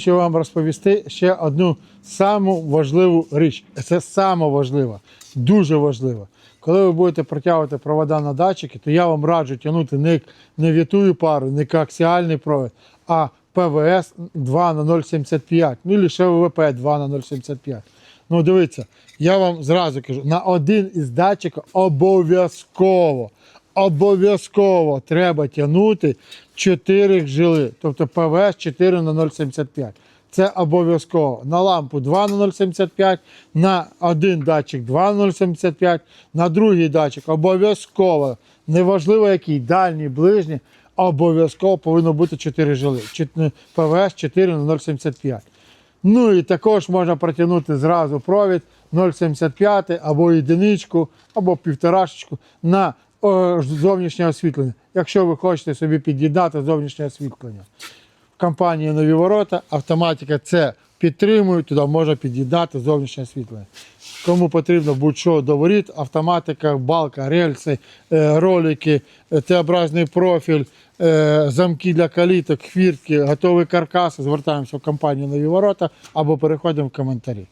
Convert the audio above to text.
Хочу вам розповісти ще одну саму важливу річ. Це саме важливо, дуже важливо. Коли ви будете протягувати провода на датчики, то я вам раджу тягнути не, не вітую пару, не коаксіальний провід, а ПВС 2 на 0,75, ну і лише ВВП 2 на 0,75. Ну, дивіться, я вам зразу кажу, на один із датчиків обов'язково, обов'язково треба тягнути 4 жили, тобто ПВС 4 на 0,75. Це обов'язково. На лампу 2 на 0,75, на один датчик 2 на 0,75, на другий датчик обов'язково, неважливо який, дальній, ближній, обов'язково повинно бути 4 жили. ПВС 4 на 0,75. Ну і також можна протягнути зразу провід 0,75 або єдиничку, або півторашечку на зовнішнє освітлення, якщо ви хочете собі під'єднати зовнішнє освітлення. Компанія Нові Ворота, автоматика це підтримує, туди можна під'єднати зовнішнє освітлення. Кому потрібно будь-що до воріт, автоматика, балка, рельси, е, ролики, е, Т-образний профіль, е, замки для каліток, хвіртки, готові каркаси, звертаємося в компанію Нові Ворота або переходимо в коментарі.